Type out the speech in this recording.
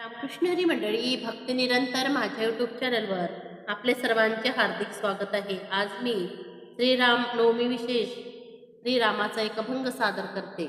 रामकृष्णरी मंडळी भक्ती निरंतर माझ्या यूट्यूब चॅनलवर आपले सर्वांचे हार्दिक स्वागत आहे. आज मी श्रीराम नवमी विशेष श्रीरामाचा एक अभंग सादर करते.